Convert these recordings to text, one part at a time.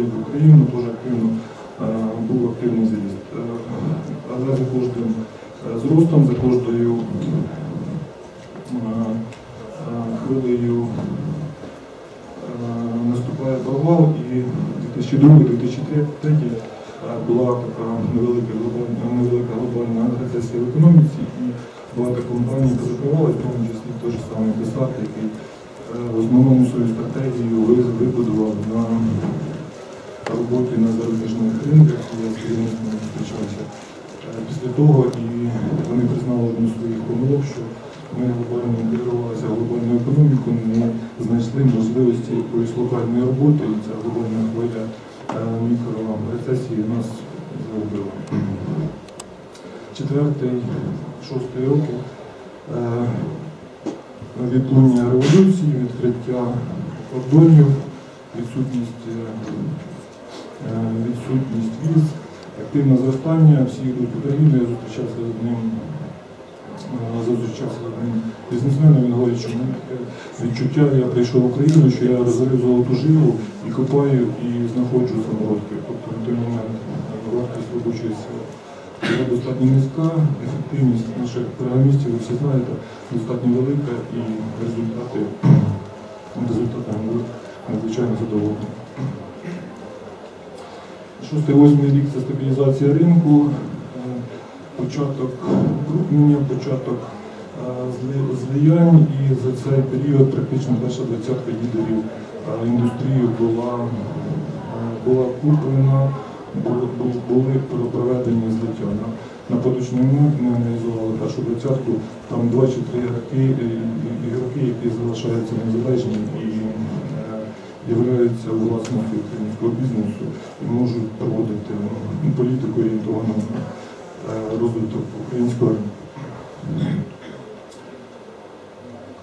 в Україну теж активно е, був активний. Е, Але за кожним е, зростом, за кожною хвилею наступає провал і 2002-2003 е, була така невелика невелика глобальна рецесія в економіці і багато компаній позакривалися, в тому числі той же самий Десат, який в основному свою стратегію вибудував на роботі на зарубіжних ринках, я з керівництвом зустрічався е, після того, і вони признали одну з своїх помилок, що ми глобально інтегрувалися в глобальну економіку, не знайшли можливості якоїсь локальної роботи, і ця глобальна хвиля е, мікрорецесії нас загубила. Четвертий, шостий роки е, відлуння революції, відкриття кордонів, відсутність, відсутність віз, активне зростання, всі йдуть в Україну, я зустрічався з одним, е, зустрічався з одним бізнесменом, він говорить, що в мене таке відчуття, я прийшов в Україну, що я розрив золоту жилу і копаю, і знаходжу самородки. Тобто на той момент е, вартість робочої сили достатньо низька, ефективність наших програмістів, ви всі знаєте, достатньо велика і результати, результатами надзвичайно задоволені. Шостий, восьмий рік це стабілізація ринку, е, початок крупнення, початок е, злиянь і за цей період практично перша двадцятка лідерів е, індустрії була, була куплена, були, бу- були про- проведені злиття. На, поточний момент ми аналізували першу двадцятку, там два чи три ігроки, які залишаються незалежні і являються власністю українського бізнесу і можуть проводити ну, політику орієнтовану на е, розвиток українського ринку.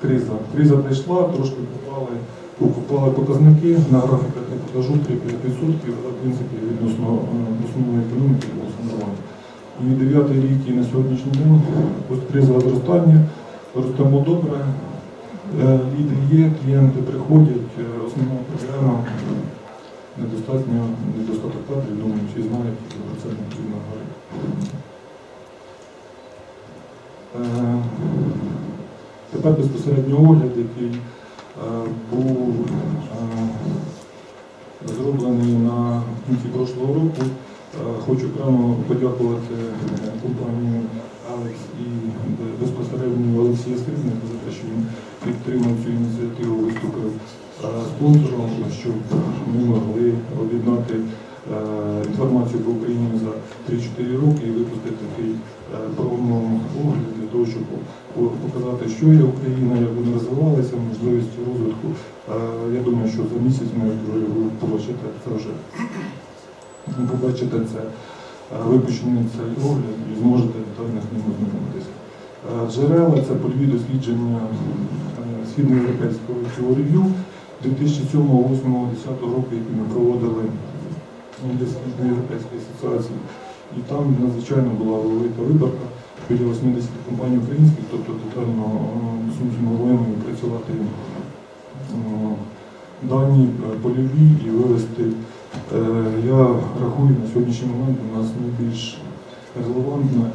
Криза. Криза прийшла, трошки купали, покупали показники на графіках я покажу 3-5%, але в принципі відносно е, основної економіки було нормально. І дев'ятий рік і на сьогоднішній день посткризове зростання, ростемо добре, Е, Ліди є, клієнти приходять, проблема недостатньо, недостаток кадрів, думаю, всі знають, про це не потрібно говорити. Е, Тепер безпосередньо огляд, який е, був е, зроблений на кінці прошлого року. Хочу прямо подякувати компанію Алекс і безпосередньо Олексія Скрипника за те, що він підтримав цю ініціативу, виступив спонсором, щоб ми могли об'єднати е, інформацію по Україні за 3-4 роки і випустити такий е, промо-огляд для того, щоб показати, що є Україна, як вона розвивалася, можливості розвитку. Е, Я думаю, що за місяць ми побачите це вже побачите це випущений цей огляд і зможете детально з ним ознайомитися. Джерела це польові дослідження східноєвропейського цього рев'ю 2007, 8, 10 року, які ми проводили для Східноєвропейської асоціації. І там надзвичайно була велика виборка біля 80 компаній українських, тобто детально змогли працювати е, дані е, польові і вивести. Е, Я рахую на сьогоднішній момент у нас найбільш релевантна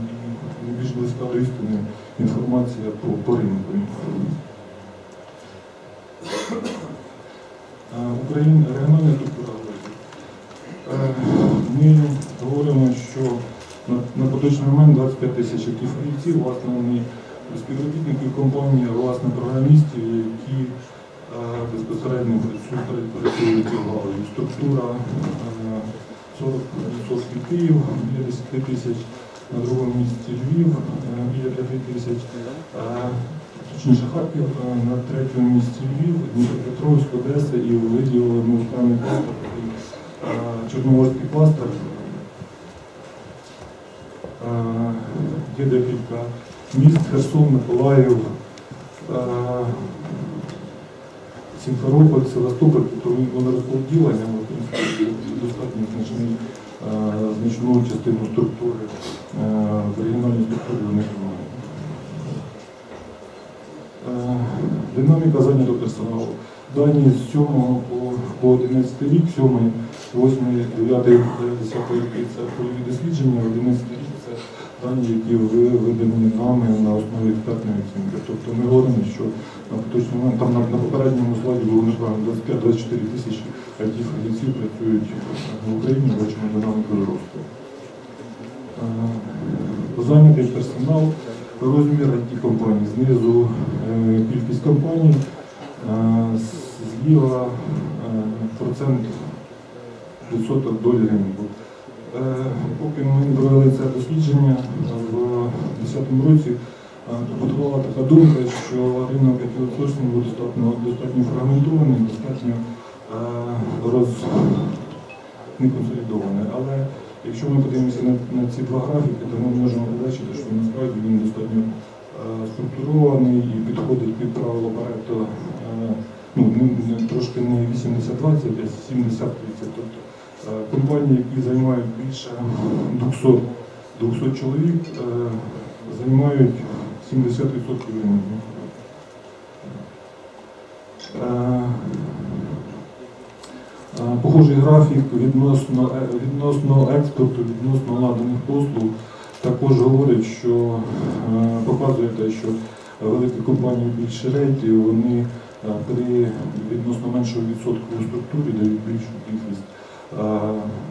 і найбільш близька до істини інформація по ринку. Е, Україна регіональна структура. Е, Ми говоримо, що на, поточний момент 25 тисяч актив фахівців, власне, вони співробітників компанії, власне, програмістів, які е, безпосередньо працюють працюють у галузі. Структура е, 40% Київ, біля 10 тисяч на другому місці Львів, е, біля 5 тисяч, е, точніше Харків, на третьому місці Львів, Дніпропетровськ, Одеса і виділили ми окремий кластер, Чорноморський кластер. Є декілька міст, Херсон, Миколаїв, Сімферополь, Севастополь, тобто воно розподілення, достатньо значний, е, значну частину структури, в регіональній структурі вони тримають. Е, Динаміка зайнятого персоналу. Дані з 7 по, по 11 рік, 7, 8, 9, 10 роки це польові дослідження, 11 рік це дані, які ви- видані нами на основі експертної оцінки. Тобто ми говоримо, що на поточний момент, там на, на попередньому слайді було неправильно 25-24 тисячі it фахівців працюють в Україні, бачимо динаміку зросту. Е, Зайнятий персонал, розмір it компаній. Знизу е, кількість компаній, е, зліва е, процент відсоток долі ринку. Поки ми провели це дослідження в 2010 році, побудувала така думка, що ринок IT-аутсорсингу достатньо, достатньо фрагментований, достатньо роз... не консолідований. Але якщо ми подивимося на, на ці два графіки, то ми можемо побачити, що насправді він достатньо е, структурований і підходить під правило Парето, е, ну, трошки не 80-20, а 70-30. Тобто е, компанії, які займають більше 200, 200 чоловік, займають 70% ринку. Похожий графік відносно, е, відносно експорту, відносно наданих послуг також говорить, що е, показує те, що великі компанії більше рейтів, вони е, при відносно меншого відсотку структурі дають більшу кількість,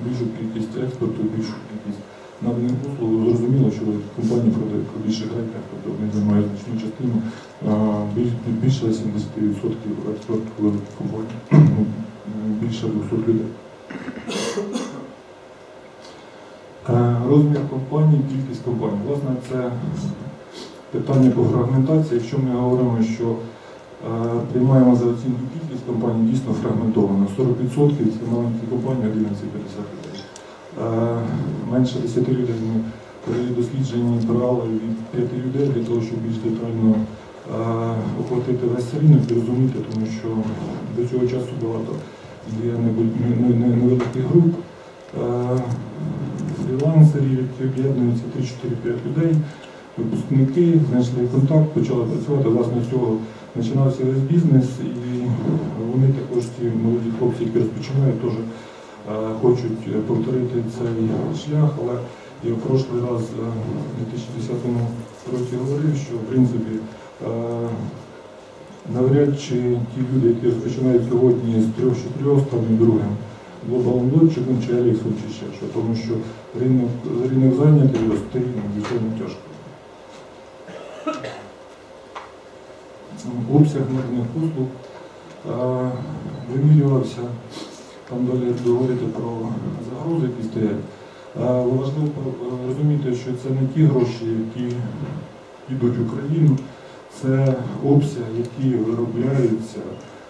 більшу кількість експорту, більшу кількість наданих послуг. Зрозуміло, що великі компанії продають по більших рейтах, тобто вони займають значну частину, більше 70% експорту великих компаній більше 200 людей. Е, Розмір компаній, кількість компаній. Власне, це питання по фрагментації. Якщо ми говоримо, що е, приймаємо за оцінку кількість компаній, дійсно фрагментовано. 40% це маленькі компанії, 11-50 людей. Е, Менше 10 людей ми при дослідженні брали від 5 людей для того, щоб більш детально е, охватити весь ринок і розуміти, тому що до цього часу багато є невеликих груп, е, фрілансерів, які об'єднуються 3-4-5 людей, випускники, знайшли контакт, почали працювати. Власне, з цього починався весь бізнес, і вони також, ті молоді хлопці, які розпочинають, теж е, хочуть повторити цей шлях, але я в прошлий раз у 2010 році говорив, що в принципі навряд чи ті люди, які розпочинають сьогодні з трьох-чотирьох, стануть другим глобалом лодчиком чи Аліксом чи ще що, тому що ринок, ринок зайнятий рости звичайно тяжко. Обсяг наданих послуг е, вимірювався, там далі говорити про загрози, які стоять. Е, Важливо е, розуміти, що це не ті гроші, які йдуть в Україну, це обсяг, які виробляються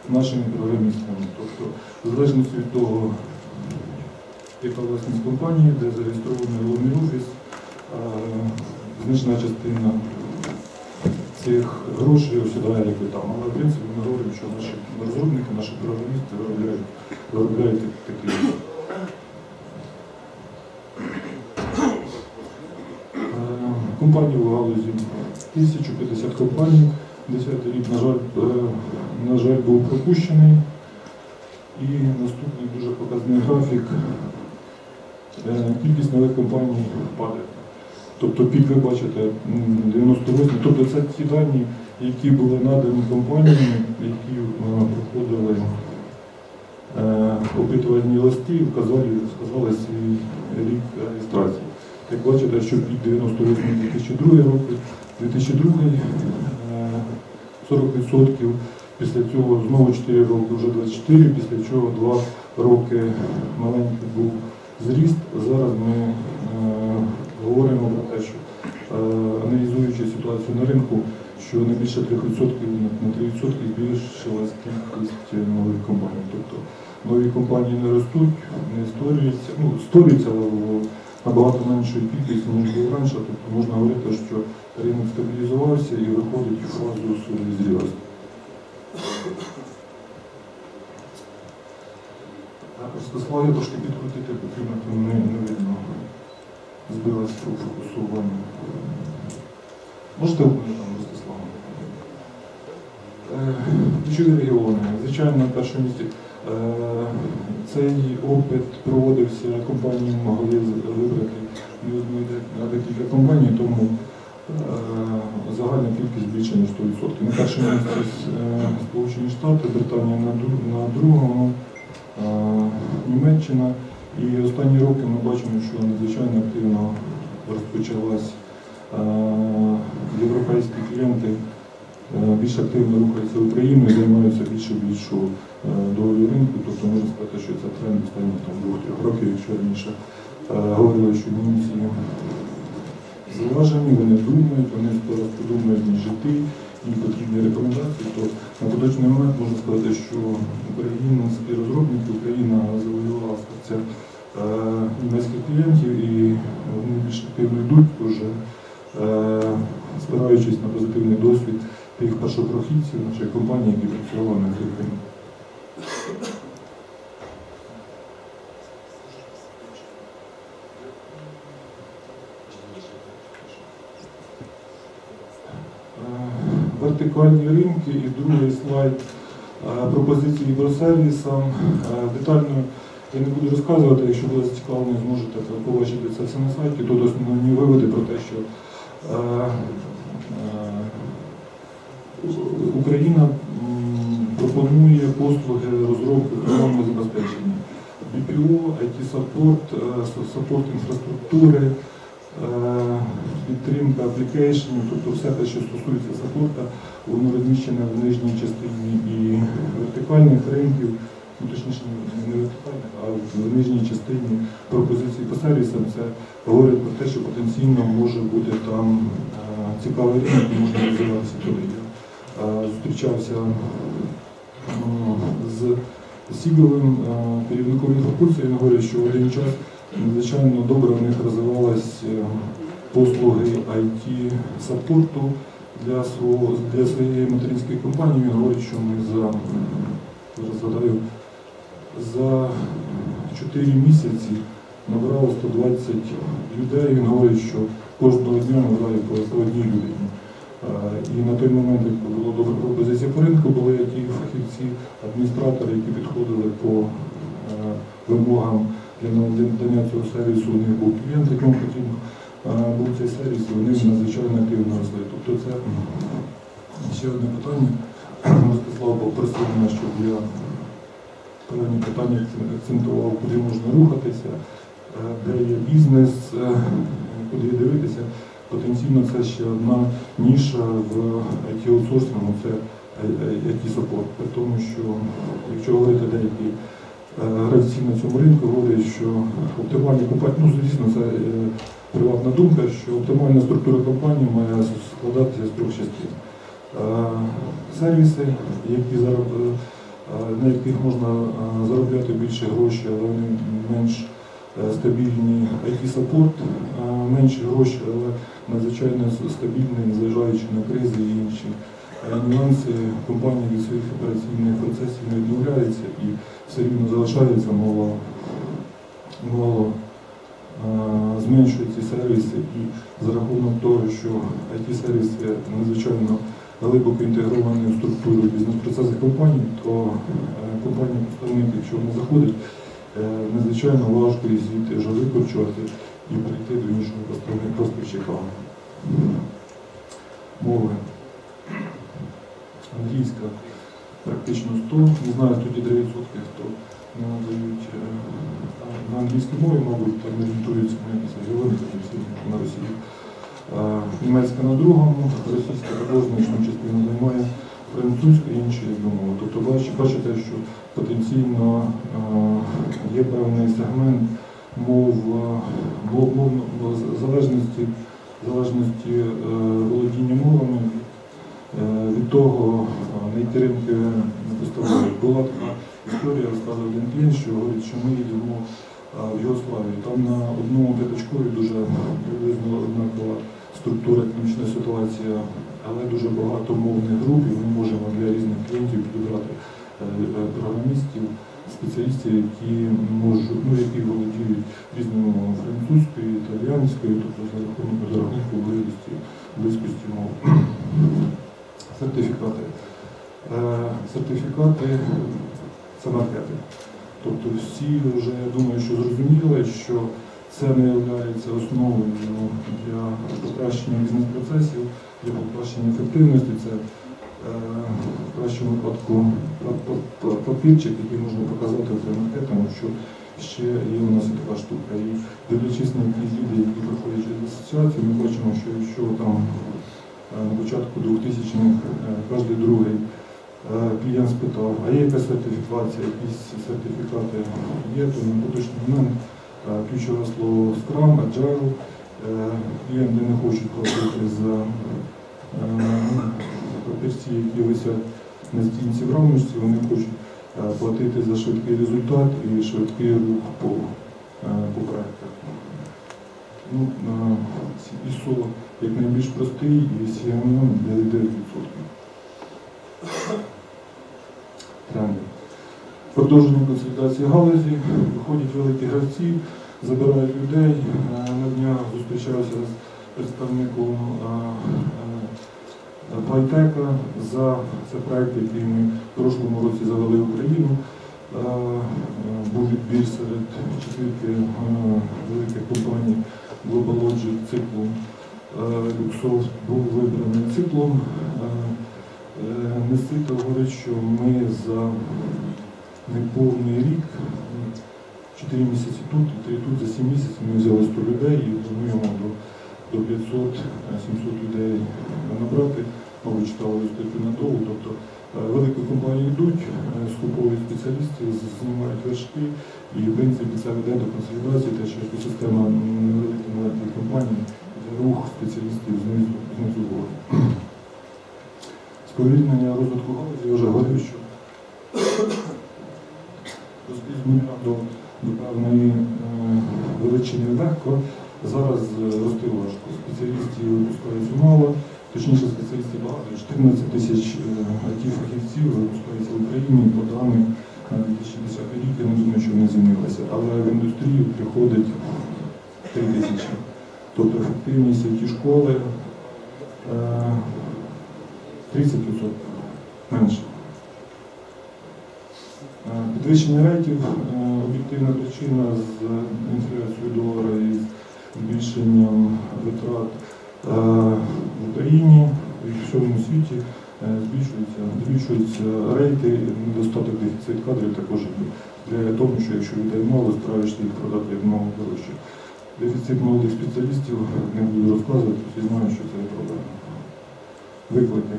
нашими програмістами. Тобто, в залежності від того, яка власність компанії, де зареєстрований головний офіс, значна частина цих грошей осідає якби там. Але в принципі ми говоримо, що наші розробники, наші програмісти виробляють, виробляють такі. Компаній в галузі 1050 компаній. 10 рік, на жаль, е, на жаль, був пропущений. І наступний дуже показний графік. Е, Кількість нових компаній падає. Тобто пік ви бачите м, 98. Тобто це ті дані, які були надані компаніями, які е, проходили опитувальні листи, вказали, сказали свій рік реєстрації. Як бачите, що пік 98 2002 рік, 2002 е, 40%, після цього знову 4 роки вже 24, після чого 2 роки маленький був зріст. Зараз ми е, говоримо про те, що е, аналізуючи ситуацію на ринку, що не більше 3%, на 3% збільшилась кількість нових компаній. Тобто нові компанії не ростуть, не створюються, ну, створюються але набагато меншої кількості, ніж було раніше. Тобто можна говорити, що ринок стабілізувався і виходить в фазу зрілості. Слайди трошки підкрутити потрібно, то не, не видно. Збилося у фокусуванні. Можете мене там Ростислава? Ключові регіони. Звичайно, на першому місці е, Цей опит проводився, компанії могли вибрати одну, декілька компаній, тому е, загальна кількість більше ніж 100%. На першому місці е, Сполучені Штати, Британія на, другому, е, Німеччина. І останні роки ми бачимо, що надзвичайно активно розпочалась європейські клієнти більш активно Україну і займаються більше більшу е, долю ринку. Тобто можна сказати, що це тренд останніх двох-трьох років, якщо раніше е, говорили, що німці зважені, вони думають, вони зараз подумають ніж жити, їм потрібні рекомендації, то на поточний момент можна сказати, що українські розробники, Україна завоювала серця е, німецьких клієнтів і вони більш активно йдуть, е, спираючись на позитивний досвід тих першопрохідців нашої компанії, які працювали на цих ринках. Е, Вертикальні ринки і другий слайд е, пропозиції Євросервісам. Е, Детально я не буду розказувати, якщо буде зацікавлені, зможете побачити це все на сайті. Тут основні виводи про те, що Україна пропонує послуги розробки програмного забезпечення. BPO, IT-саппорт, е, саппорт інфраструктури, е, підтримка аплікейшенів, тобто все те, що стосується саппорта, воно розміщене в нижній частині і вертикальних ринків, ну точніше не- не вертикальних, а в нижній частині пропозиції по сервісам це говорить про те, що потенційно може бути там е, цікавий ринок і можна розвиватися туди. Зустрічався з Сіговим керівником інфокурсу, він говорить, що в один час надзвичайно добре у них розвивалась е, послуги IT-саппорту для, свого, для своєї материнської компанії. Він говорить, що ми за, згадаю, за 4 місяці набрали 120 людей. Він говорить, що кожного дня набирає по по одній людині. І на той момент, як була добра пропозиція по ринку, були ті фахівці, адміністратори, які підходили по е, вимогам для надання цього сервісу. У них був клієнт, якому потрібно е, був цей сервіс, і вони надзвичайно активно росли. Тобто це ще одне питання. Ростислав попросив мене, щоб я певні питання акцентував, куди можна рухатися, е, де є бізнес, куди дивитися. Потенційно це ще одна ніша в IT-аутсорсингу, це IT-саппорт. При тому, що якщо говорити деякі е, гравці на цьому ринку, говорять, що оптимальні компанії, ну звісно, це е, приватна думка, що оптимальна структура компанії має складатися з трьох частин. Е, Сервіси, які на яких можна заробляти більше грошей, але вони менш стабільні IT-саппорт, е, менші гроші, але надзвичайно стабільний, незважаючи на кризи і інші е, нюанси. Компанія від своїх операційних процесів не відмовляється і все рівно залишається мало, мало е, зменшує ці сервіси і за рахунок того, що IT-сервіси надзвичайно глибоко інтегровані в структуру бізнес-процесів компанії, то е, компанія-поставник, якщо вона заходить, е, надзвичайно важко її звідти вже викручувати і прийти до іншого поставника. Мови. Англійська практично 100, не знаю, тоді 9%, хто не надають е, на англійській мові, мабуть, там орієнтуються на якісь регіони, на Росії. Е, Німецька на другому, російська також значну частину займає, французька і інші мови. Тобто бач- бачите, що потенційно е, є певний сегмент мов, е, мов, мов, мов залежності, залежності е, володіння мовами Е, Від того е, на які ринки не поставляють. Була така історія, розказував один клієнт, що говорить, що ми їдемо е, в Югославію. Там на одному п'ятачкові дуже приблизно однакова структура, економічна ситуація, але дуже багато мовних груп, і ми можемо для різних клієнтів підібрати е, програмістів, спеціалістів, які можуть, ну, які володіють різними мовами французькою, італіянською, тобто за рахунок за рахунку близькості, близькості мов. Сертифікати. Е, Сертифікати це маркети. Тобто всі вже, я думаю, що зрозуміли, що це не є основою для покращення бізнес-процесів, для покращення ефективності. Це е, в кращому випадку па- па- па- папірчик, який можна показати отримати, що ще є у нас і така штука. І дивлячись на ті люди, які проходять через асоціацію, ми бачимо, що якщо там е, на початку 2000-х е, кожен другий клієнт спитав, а є якась сертифікація, якісь сертифікати є, то на поточний момент ключове слово Scrum, Agile, клієнти не хочуть платити за е, папірці, які висять на стінці в рамочці, вони хочуть е, платити за швидкий результат і швидкий рух по, е, по проектах. Ну, ISO як простий і CMM 9%. Тренди. Продовження консолідації галузі, виходять великі гравці, забирають людей. Е, На днях зустрічався з представником е, е, за це проект, який ми в прошлому році завели в Україну. Був відбір серед четвірки великих компаній Global Logic. Е, Luxoft був вибраний циклом. Е, е, говорить, що ми за неповний рік, 4 місяці тут 3 тут, за 7 місяців ми взяли 100 людей і плануємо до, до 500-700 людей набрати. Мабуть, читали статтю на довго. Тобто е, великі компанії йдуть, е, скуповують спеціалістів, знімають вершки, і в принципі це веде до консолідації, те, що екосистема невеликих маленьких компаній, рух спеціалістів знизу, знизу вгору. Сповільнення розвитку галузі, я вже говорив, що зміна до, до певної е, величини легко. Зараз е, рости важко. Спеціалістів випускається мало, точніше спеціалістів багато. 14 тисяч IT-фахівців випускається в Україні по даних на 2010 рік. Я не думаю, що вони змінилися. Але в індустрію приходить 3 тисячі. Тобто ефективність it школи е, 30% менше. Підвищення рейтів е, об'єктивна причина з інфляцією долара і збільшенням витрат е, в Україні і в всьому світі е, збільшуються, збільшуються рейти, недостаток дефіцит кадрів також. Для того, що якщо людей мало, стараєшся їх продати як мало дорожче. Дефіцит молодих спеціалістів не буду розказувати, всі знають, що це є проблема. Виклики.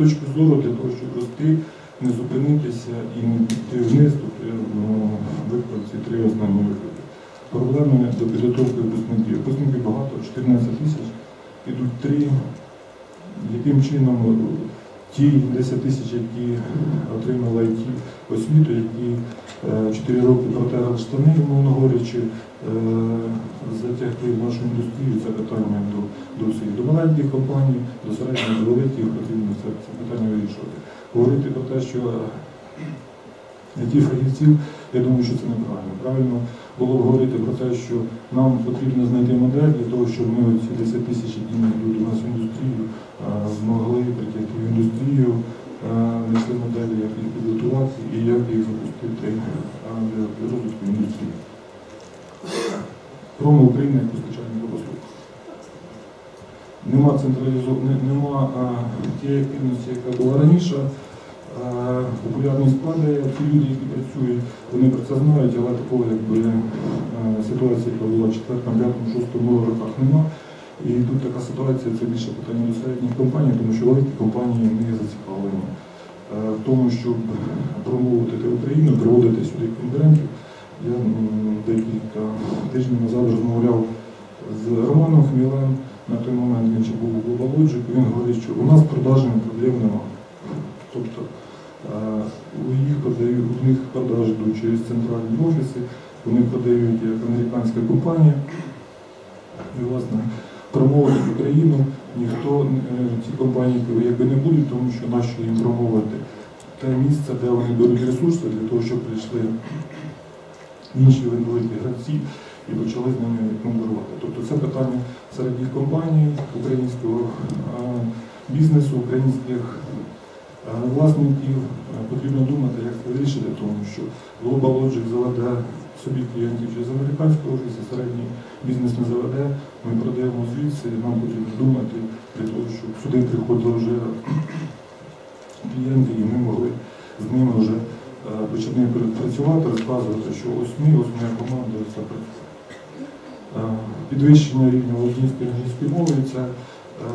Е, точки зору для того, щоб рости, не зупинитися і не піти вниз, то ну, виклик ці три основні виклики. Проблеми до підготовки випускників. Випускників багато, 14 тисяч, ідуть три. Яким чином е, ті 10 тисяч, які отримали ті освіту, які 4 роки протягли штани, умовно говорячи, е, затягти в нашу індустрію, це питання до, до всіх, до маленьких компаній, до середніх, до великих, потрібно це, це питання вирішувати. Говорити про те, що ті фахівців, я думаю, що це неправильно. Правильно було б говорити про те, що нам потрібно знайти модель для того, щоб ми ці 10 тисяч, які йдуть у нас в індустрію, е, змогли притягти в індустрію, е, знайшли моделі, як їх підготувати і як їх запустити для, розвитку індустрії. Промо України як постачальник послуг. Нема централізованої, нема тієї активності, яка була раніше. Популярність падає, ті люди, які працюють, вони про це знають, але такого якби ситуації, яка була в 4, 5, 6 роках, нема. І тут така ситуація, це більше питання до середніх компаній, тому що великі компанії не зацікавлені е, в тому, щоб промовити Україну, приводити сюди конкурентів. Я декілька тижнів назад розмовляв з Романом Хмілем, на той момент він ще був у Global Logic, він говорить, що у нас продажами проблем немає. Тобто е, у їх продають, у них продажі йдуть через центральні офіси, вони продають як американська компанія. І, власне, промовити Україну ніхто, е, ці компанії якби не будуть, тому що нащо їм промовити те місце, де вони беруть ресурси для того, щоб прийшли інші великі гравці і почали з ними конкурувати. Тобто це питання середніх компаній, українського е, бізнесу, українських Е, Власників потрібно думати, як це вирішити, тому що Global Logic заведе собі клієнтів через американську офісі, середній бізнес не заведе, ми продаємо звідси, і нам потрібно думати для того, щоб сюди приходили вже клієнти, і ми могли з ними вже е, почати працювати, розказувати, що ось ми, ось моя команда, ось це працює. Е, Підвищення рівня володінської англійської мови це е,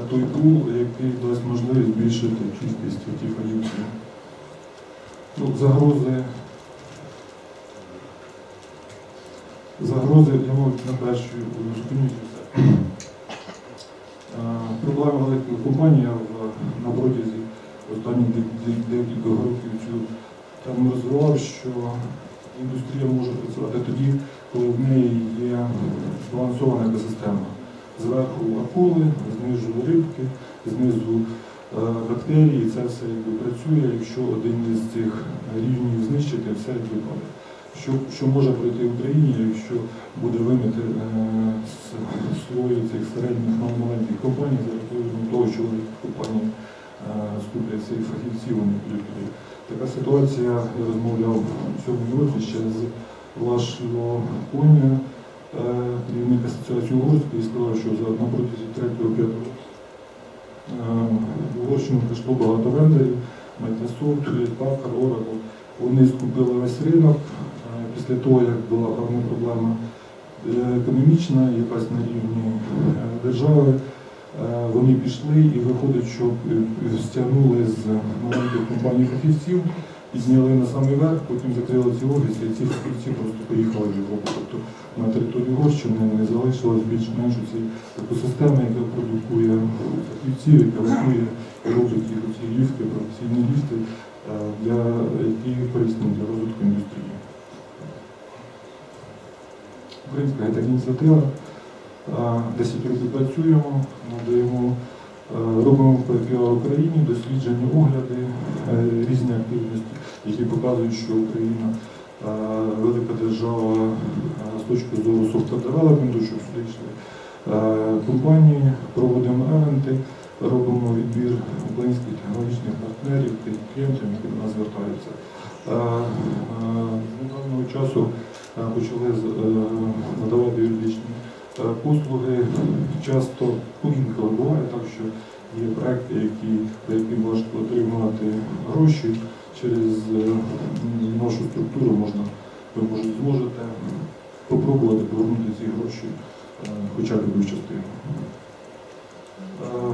той пул, який дасть можливість збільшити кількість тих фахівців. Ну, загрози. Загрози, я мабуть, на першій зупинюся. все. Е, Проблема великих компаній на протязі останніх де- де- декілька років тему розвивав, що індустрія може працювати тоді, коли в неї є збалансована екосистема. Зверху акули, знизу рибки, знизу е, бактерії, це все якби працює. Якщо один із цих рівнів знищити, все падає. Що, що може пройти в Україні, якщо буде вимити е, слої цих середніх мал- маленьких компаній за рахунок того, що компанії е, скуплять цих фахівців, вони будуть. Така ситуація, я розмовляв сьогодні році ще з Влашило Коня, керівник асоціації Угорської, і сказав, що за на протязі 3-5 років е, в Угорщину прийшло багато вендорів, Microsoft, Packard, Oracle. Вони скупили весь ринок після того, як була певна проблема е, економічна, якась на рівні е, держави. Е, Вони пішли і виходить, що стягнули з маленьких компаній фахівців, підняли на самий верх, потім закрили ці офіси, і ці фахівці просто поїхали в Європу. Тобто на території Угорщини не залишилось більш-менш цієї екосистеми, яка продукує фахівців, яка готує і робить ці ліфти, професійні ліфти, для які корисні для розвитку індустрії. Українська є така ініціатива. 10 років працюємо, надаємо, е, робимо в Україні дослідження, огляди, е, різні активності, які показують, що Україна е, велика держава з точки зору софтвер девелопменту, щоб сюди йшли компанії, проводимо евенти, робимо відбір українських технологічних партнерів, клієнтів, які до нас звертаються. З недавнього часу почали е, надавати юридичні е, послуги. Часто інколи буває так, що є проекти, які, по яким важко отримувати гроші через е, нашу структуру можна, ви можете, зможете попробувати повернути ці гроші е, хоча б якусь частину. Е,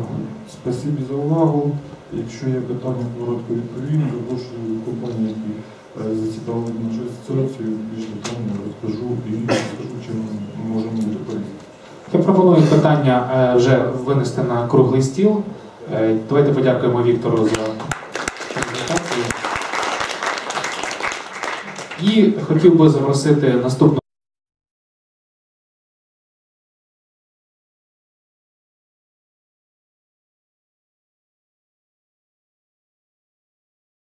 Спасибі за увагу. Якщо є питання, коротко відповім. Запрошую компанії, які е, зацікавлені ситуацію, більш детально розкажу і розкажу, чим ми можемо корисні. Я пропоную питання е, вже винести на круглий стіл. Е, Давайте подякуємо Віктору за презентацію. І хотів би запросити наступного.